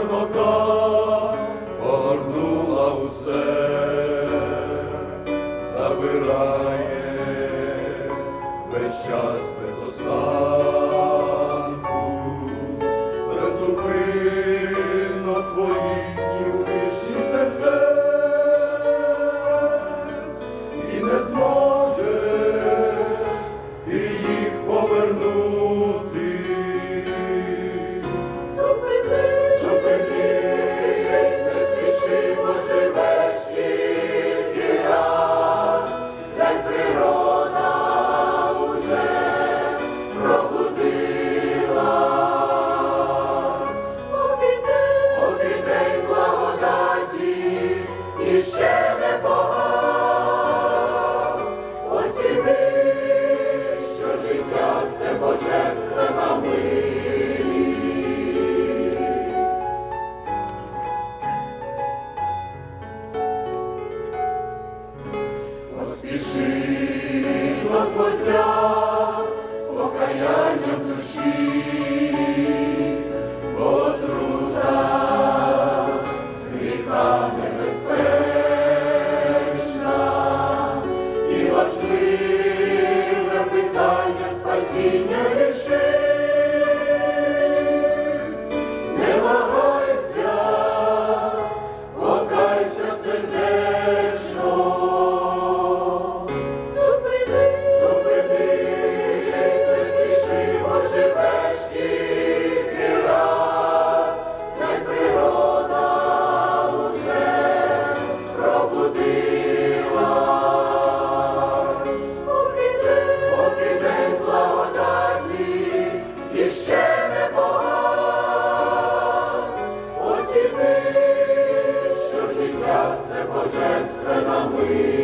Чорнота повернула усе. Та небезпечна і важливе питання спасіння. Спаси нам.